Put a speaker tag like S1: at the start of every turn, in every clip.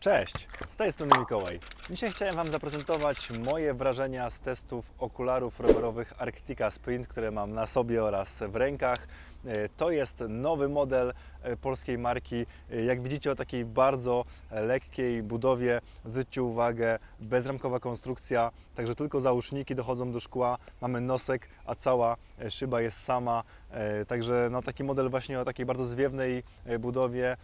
S1: Cześć, z tej strony Mikołaj. Dzisiaj chciałem Wam zaprezentować moje wrażenia z testów okularów rowerowych Arctica Sprint, które mam na sobie oraz w rękach. E, To jest nowy model e, polskiej marki. E, Jak widzicie o takiej bardzo lekkiej budowie, zwróćcie uwagę, bezramkowa konstrukcja, także tylko załóżniki dochodzą do szkła, mamy nosek, a cała szyba jest sama. Także no, taki model właśnie o takiej bardzo zwiewnej budowie,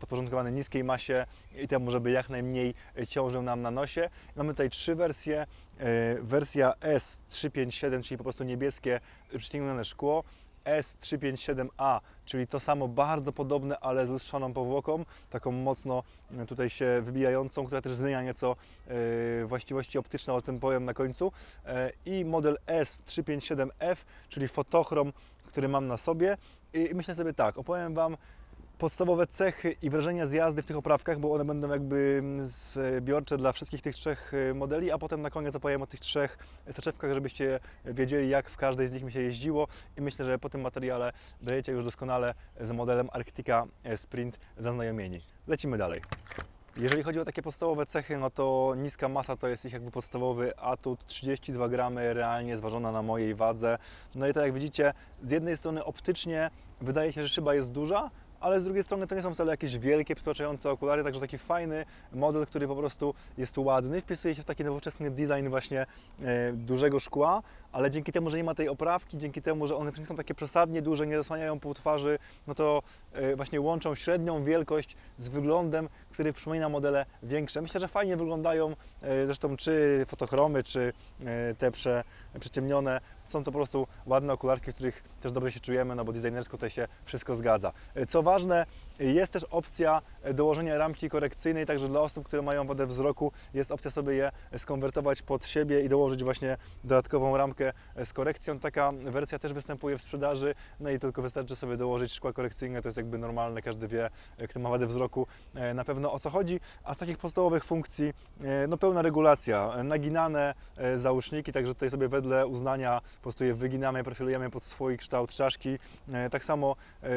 S1: podporządkowany niskiej masie i temu, żeby jak najmniej ciążył nam na nosie. Mamy tutaj trzy wersje. E, Wersja S357, czyli po prostu niebieskie przyciemnione szkło. S357A, czyli to samo bardzo podobne, ale z lustrzaną powłoką, taką mocno e, tutaj się wybijającą, która też zmienia nieco e, właściwości optyczne, o tym powiem na końcu. I model S357F, czyli fotochrom, który mam na sobie. I myślę sobie tak, opowiem Wam podstawowe cechy i wrażenia z jazdy w tych oprawkach, bo one będą jakby mm, zbiorcze dla wszystkich tych trzech y, modeli, a potem na koniec opowiem o tych trzech soczewkach, żebyście wiedzieli jak w każdej z nich mi się jeździło i myślę, że po tym materiale będziecie już doskonale z modelem Arctica Sprint zaznajomieni. Lecimy dalej. Jeżeli chodzi o takie podstawowe cechy, no to niska masa to jest ich jakby podstawowy atut, 32 gramy realnie zważona na mojej wadze. No i tak jak widzicie, z jednej strony optycznie wydaje się, że szyba jest duża, ale z drugiej strony to nie są wcale jakieś wielkie, przytłaczające okulary, także taki fajny model, który po prostu jest ładny, wpisuje się w taki nowoczesny design właśnie e, dużego szkła, ale dzięki temu, że nie ma tej oprawki, dzięki temu, że one nie są takie przesadnie duże, nie zasłaniają pół twarzy, no to e, właśnie łączą średnią wielkość z wyglądem, który przypomina modele większe. Myślę, że fajnie wyglądają, e, zresztą czy fotochromy, czy e, te prze, przyciemnione, są to po prostu ładne okularki, w których też dobrze się czujemy, no bo designersko tutaj się wszystko zgadza. E, Co ważne, jest też opcja dołożenia ramki korekcyjnej, także dla osób, które mają wadę wzroku, jest opcja sobie je skonwertować pod siebie i dołożyć właśnie dodatkową ramkę z korekcją. Taka wersja też występuje w sprzedaży, no i tylko wystarczy sobie dołożyć szkła korekcyjne, to jest jakby normalne, każdy wie, kto ma wadę wzroku, e, na pewno o co chodzi. A z takich podstawowych funkcji, e, no pełna regulacja, naginane e, załóżniki, także tutaj sobie wedle uznania po prostu je wyginamy, profilujemy pod swój kształt czaszki. Tak samo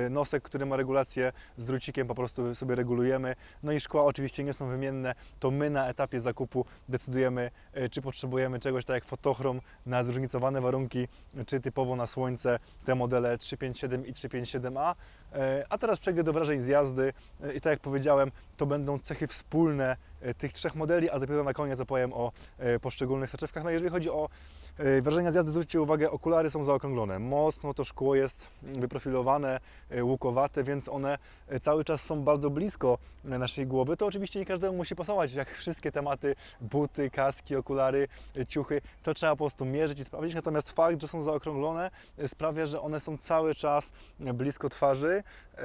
S1: nosek, który ma regulację z drucikiem, po prostu sobie regulujemy. No i szkła oczywiście nie są wymienne, to my na etapie zakupu decydujemy, e, czy potrzebujemy czegoś tak jak fotochrom na zróżnicowane warunki, czy typowo na słońce te modele 357 i 357A. E, A teraz przejdę do wrażeń z jazdy E, i tak jak powiedziałem, to będą cechy wspólne e, tych trzech modeli, a dopiero na koniec opowiem o poszczególnych soczewkach. No jeżeli chodzi o wrażenia z jazdy, zwróćcie uwagę, okulary są zaokrąglone. Mocno to szkło jest wyprofilowane, łukowate, więc one cały czas są bardzo blisko naszej głowy. To oczywiście nie każdemu musi pasować, jak wszystkie tematy, buty, kaski, okulary, ciuchy, to trzeba po prostu mierzyć i sprawdzić. Natomiast fakt, że są zaokrąglone sprawia, że one są cały czas blisko twarzy. E,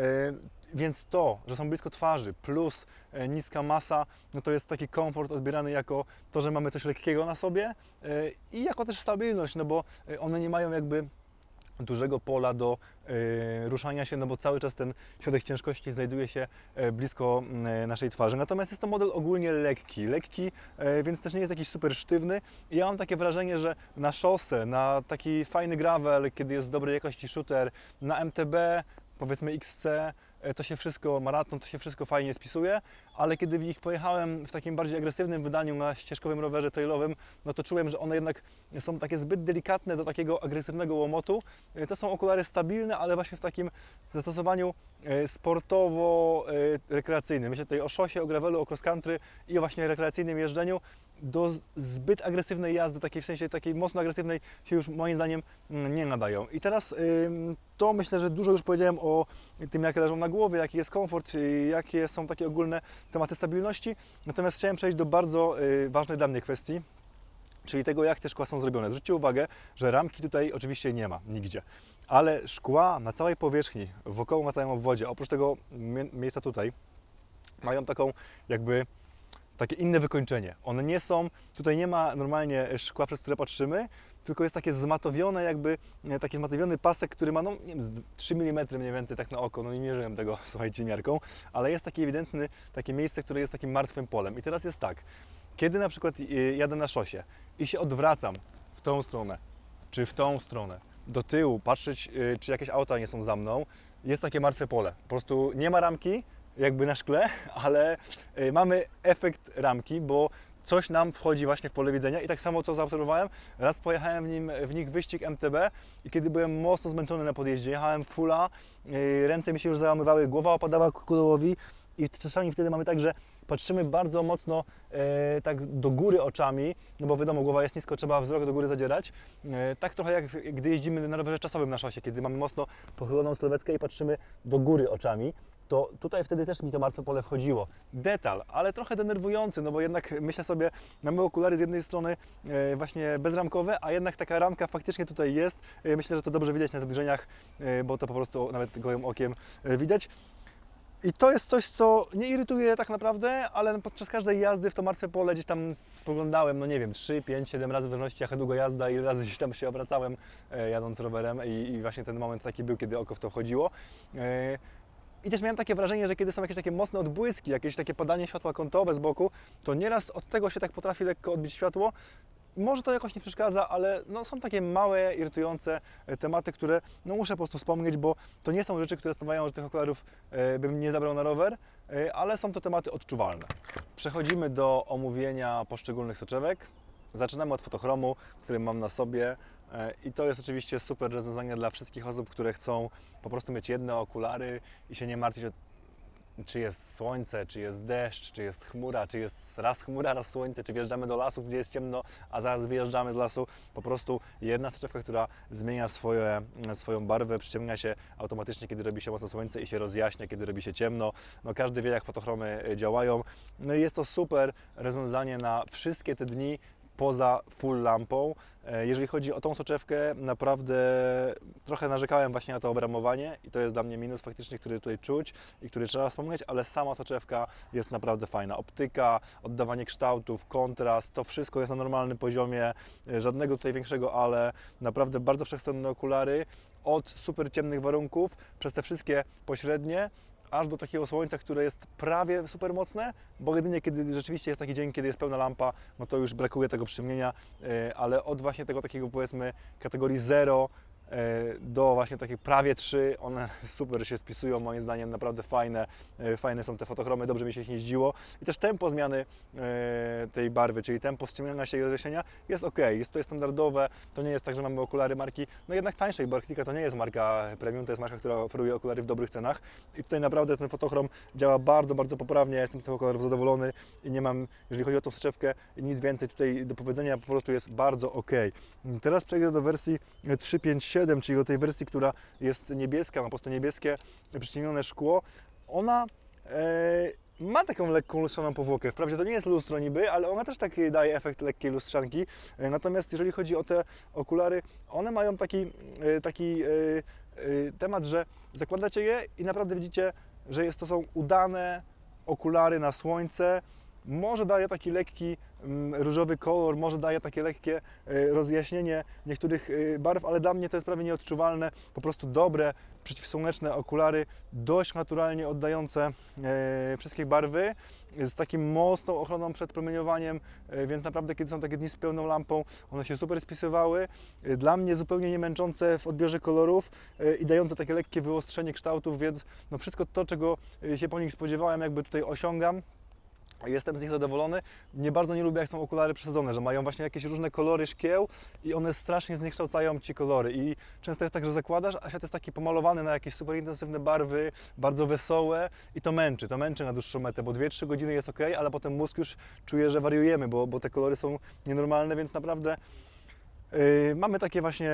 S1: Więc to, że są blisko twarzy plus e, niska masa, no to jest taki komfort odbierany jako to, że mamy coś lekkiego na sobie e, i jako też stabilność, no bo one nie mają jakby dużego pola do ruszania się, no bo cały czas ten środek ciężkości znajduje się blisko m, e, naszej twarzy. Natomiast jest to model ogólnie lekki, lekki, więc też nie jest jakiś super sztywny. Ja mam takie wrażenie, że na szosę, na taki fajny gravel, kiedy jest dobrej jakości shooter, na MTB, powiedzmy XC, e, to się wszystko, maraton, to się wszystko fajnie spisuje, ale kiedy w nich pojechałem w takim bardziej agresywnym wydaniu na ścieżkowym rowerze trailowym, no to czułem, że one jednak są takie zbyt delikatne do takiego agresywnego łomotu. E, To są okulary stabilne, ale właśnie w takim zastosowaniu e, sportowo-rekreacyjnym. Myślę tutaj o szosie, o gravelu, o cross country i o właśnie rekreacyjnym jeżdżeniu. Do zbyt agresywnej jazdy, takiej w sensie takiej mocno agresywnej się już moim zdaniem mm, nie nadają. I teraz to myślę, że dużo już powiedziałem o tym, jakie leżą na głowie, jaki jest komfort, y, jakie są takie ogólne tematy stabilności. Natomiast chciałem przejść do bardzo y, ważnej dla mnie kwestii, czyli tego, jak te szkła są zrobione. Zwróćcie uwagę, że ramki tutaj oczywiście nie ma nigdzie, ale szkła na całej powierzchni, wokoło na całym obwodzie, oprócz tego mie- miejsca tutaj, mają taką jakby takie inne wykończenie. One nie są, tutaj nie ma normalnie szkła, przez które patrzymy, tylko jest takie zmatowione jakby, e, taki zmatowiony pasek, który ma no, nie wiem, z 3 mm mniej więcej tak na oko, no nie mierzyłem tego, słuchajcie, miarką, ale jest taki ewidentny, takie miejsce, które jest takim martwym polem. I teraz jest tak, kiedy na przykład e, jadę na szosie i się odwracam w tą stronę, czy w tą stronę, do tyłu, patrzeć, e, czy jakieś auta nie są za mną, jest takie martwe pole. Po prostu nie ma ramki, jakby na szkle, ale y, mamy efekt ramki, bo coś nam wchodzi właśnie w pole widzenia i tak samo to zaobserwowałem. Raz pojechałem w, nim, w nich wyścig MTB i kiedy byłem mocno zmęczony na podjeździe, jechałem fulla, yy, ręce mi się już załamywały, głowa opadała kukułowi i czasami wtedy mamy tak, że patrzymy bardzo mocno e, tak do góry oczami, no bo wiadomo, głowa jest nisko, trzeba wzrok do góry zadzierać. E, tak trochę jak gdy jeździmy na rowerze czasowym na szosie, kiedy mamy mocno pochyloną sylwetkę i patrzymy do góry oczami, to tutaj wtedy też mi to martwe pole wchodziło. Detal, ale trochę denerwujący, no bo jednak myślę sobie, mamy okulary z jednej strony e, właśnie bezramkowe, a jednak taka ramka faktycznie tutaj jest. E, myślę, że to dobrze widać na zbliżeniach, e, bo to po prostu nawet gołym okiem e, widać. I to jest coś, co nie irytuje tak naprawdę, ale podczas każdej jazdy w to martwe pole gdzieś tam spoglądałem, no nie wiem, 3, 5, 7 razy w zależności jak długo jazda, ile razy gdzieś tam się obracałem e, jadąc rowerem i, i właśnie ten moment taki był, kiedy oko w to wchodziło. E, I też miałem takie wrażenie, że kiedy są jakieś takie mocne odbłyski, jakieś takie padanie światła kątowe z boku, to nieraz od tego się tak potrafi lekko odbić światło. Może to jakoś nie przeszkadza, ale no, są takie małe, irytujące e, tematy, które no, muszę po prostu wspomnieć, bo to nie są rzeczy, które sprawiają, że tych okularów e, bym nie zabrał na rower, e, ale są to tematy odczuwalne. Przechodzimy do omówienia poszczególnych soczewek. Zaczynamy od fotochromu, który mam na sobie i to jest oczywiście super rozwiązanie dla wszystkich osób, które chcą po prostu mieć jedne okulary i się nie martwić o czy jest słońce, czy jest deszcz, czy jest chmura, czy jest raz chmura, raz słońce, czy wjeżdżamy do lasu, gdzie jest ciemno, a zaraz wyjeżdżamy z lasu. Po prostu jedna soczewka, która zmienia swoje, swoją barwę, przyciemnia się automatycznie, kiedy robi się mocno słońce i się rozjaśnia, kiedy robi się ciemno. No, każdy wie, jak fotochromy y, działają. No i jest to super rozwiązanie na wszystkie te dni, poza full lampą. E, Jeżeli chodzi o tą soczewkę, naprawdę trochę narzekałem właśnie na to obramowanie i to jest dla mnie minus faktycznie, który tutaj czuć i który trzeba wspomnieć, ale sama soczewka jest naprawdę fajna. Optyka, oddawanie kształtów, kontrast, to wszystko jest na normalnym poziomie, e, żadnego tutaj większego ale, naprawdę bardzo wszechstronne okulary od super ciemnych warunków przez te wszystkie pośrednie aż do takiego słońca, które jest prawie super mocne, bo jedynie kiedy rzeczywiście jest taki dzień, kiedy jest pełna lampa, no to już brakuje tego przyciemnienia, e, ale od właśnie tego takiego powiedzmy kategorii 0 e, do właśnie takiej prawie 3, one super się spisują, moim zdaniem naprawdę fajne, e, fajne są te fotochromy, dobrze mi się jeździło i też tempo zmiany e, tej barwy, czyli tempo ściemniania się i rozjaśnienia jest ok, jest tutaj standardowe, to nie jest tak, że mamy okulary marki, no jednak tańszej, bo Arctica to nie jest marka premium, to jest marka, która oferuje okulary w dobrych cenach. I tutaj naprawdę ten fotochrom działa bardzo, bardzo poprawnie, jestem z tych okularów zadowolony i nie mam, jeżeli chodzi o tą soczewkę, nic więcej. Tutaj do powiedzenia, po prostu jest bardzo ok. Teraz przejdę do wersji 357, czyli do tej wersji, która jest niebieska, ma po prostu niebieskie przyciemnione szkło. Ona e, ma taką lekką lustrzaną powłokę. Wprawdzie to nie jest lustro niby, ale ona też taki daje efekt lekkiej lustrzanki. E, Natomiast jeżeli chodzi o te okulary, one mają taki, e, taki e, e, temat, że zakładacie je i naprawdę widzicie, że jest to są udane okulary na słońce. Może daje taki lekki mm, różowy kolor, może daje takie lekkie e, rozjaśnienie niektórych e, barw, ale dla mnie to jest prawie nieodczuwalne. Po prostu dobre, przeciwsłoneczne okulary, dość naturalnie oddające e, wszystkie barwy, z takim mocną ochroną przed promieniowaniem, więc naprawdę kiedy są takie dni z pełną lampą, one się super spisywały. Dla mnie zupełnie nie męczące w odbiorze kolorów i dające takie lekkie wyostrzenie kształtów, więc no wszystko to, czego się po nich spodziewałem, jakby tutaj osiągam. Jestem z nich zadowolony. Nie bardzo nie lubię, jak są okulary przesadzone, że mają właśnie jakieś różne kolory szkieł i one strasznie zniekształcają Ci kolory. I często jest tak, że zakładasz, a świat jest taki pomalowany na jakieś super intensywne barwy, bardzo wesołe i to męczy, to męczy na dłuższą metę, bo 2-3 godziny jest ok, ale potem mózg już czuje, że wariujemy, bo, bo te kolory są nienormalne, więc naprawdę Yy, mamy takie właśnie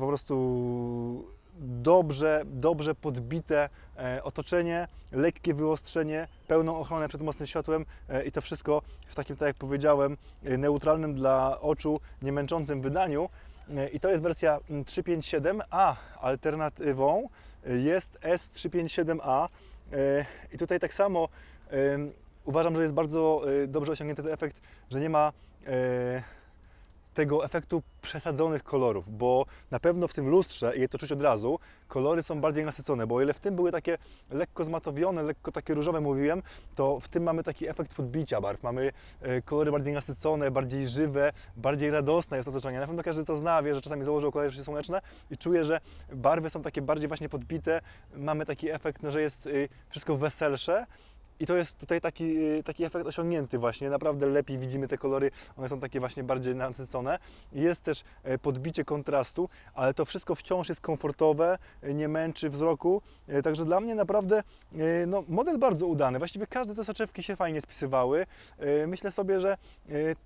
S1: po prostu dobrze, dobrze podbite e, otoczenie, lekkie wyostrzenie, pełną ochronę przed mocnym światłem e, i to wszystko w takim, tak jak powiedziałem, e, neutralnym dla oczu, nie męczącym wydaniu. I to jest wersja mm, 357, a alternatywą jest S357A. E, I tutaj tak samo uważam, że jest bardzo dobrze osiągnięty ten efekt, że nie ma tego efektu przesadzonych kolorów, bo na pewno w tym lustrze, i to czuć od razu, kolory są bardziej nasycone, bo o ile w tym były takie lekko zmatowione, lekko takie różowe mówiłem, to w tym mamy taki efekt podbicia barw, mamy e, kolory bardziej nasycone, bardziej żywe, bardziej radosne jest otoczenie. Na pewno każdy to zna, wie, że czasami założył okulary przeciwsłoneczne i czuje, że barwy są takie bardziej właśnie podbite, mamy taki efekt, no, że jest y, wszystko weselsze, I to jest tutaj taki, y, taki efekt osiągnięty właśnie, naprawdę lepiej widzimy te kolory, one są takie właśnie bardziej nasycone. Jest też e, podbicie kontrastu, ale to wszystko wciąż jest komfortowe, e, nie męczy wzroku, e, także dla mnie naprawdę no, model bardzo udany. Właściwie każde te soczewki się fajnie spisywały. Myślę sobie, że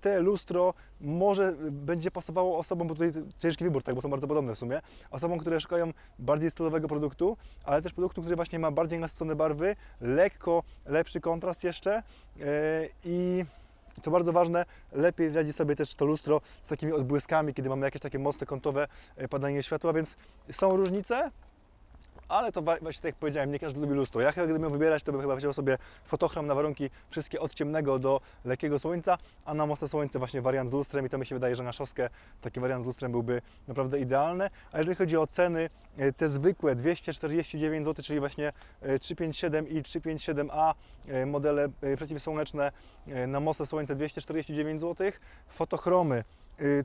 S1: te lustro może będzie pasowało osobom, bo tutaj ciężki wybór, tak, bo są bardzo podobne w sumie, osobom, które szukają bardziej stylowego produktu, ale też produktu, który właśnie ma bardziej nasycone barwy, lekko lepszy kontrast jeszcze e, i co bardzo ważne, lepiej radzi sobie też to lustro z takimi odbłyskami, kiedy mamy jakieś takie mocne kątowe e, padanie światła, więc są różnice, ale to właśnie tak jak powiedziałem, nie każdy lubi lustro. Ja gdybym miał wybierać, to bym chyba wziął sobie fotochrom na warunki wszystkie od ciemnego do lekkiego słońca, a na mocne słońce właśnie wariant z lustrem i to mi się wydaje, że na szoskę taki wariant z lustrem byłby naprawdę idealny. A jeżeli chodzi o ceny, e, te zwykłe 249 zł, czyli właśnie e, 357 i 357A e, modele e, przeciwsłoneczne e, na mocne słońce 249 zł, fotochromy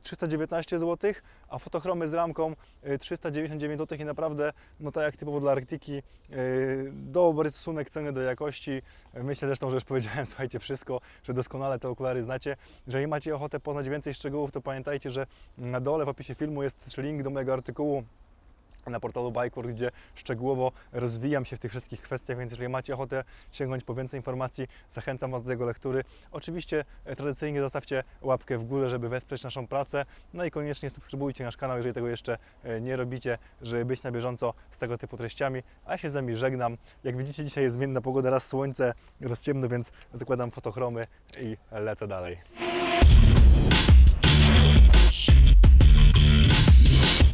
S1: 319 zł, a fotochromy z ramką y, 399 zł i naprawdę, no tak jak typowo dla Arktiki, y, dobry stosunek ceny do jakości. Myślę zresztą, że już powiedziałem, słuchajcie, wszystko, że doskonale te okulary znacie. Jeżeli macie ochotę poznać więcej szczegółów, to pamiętajcie, że na dole w opisie filmu jest link do mojego artykułu na portalu Bajkur, gdzie szczegółowo rozwijam się w tych wszystkich kwestiach, więc jeżeli macie ochotę sięgnąć po więcej informacji, zachęcam Was do jego lektury. Oczywiście e, tradycyjnie zostawcie łapkę w górę, żeby wesprzeć naszą pracę, no i koniecznie subskrybujcie nasz kanał, jeżeli tego jeszcze e, nie robicie, żeby być na bieżąco z tego typu treściami, a ja się z Wami żegnam. Jak widzicie, dzisiaj jest zmienna pogoda, raz słońce, raz ciemno, więc zakładam fotochromy i lecę dalej.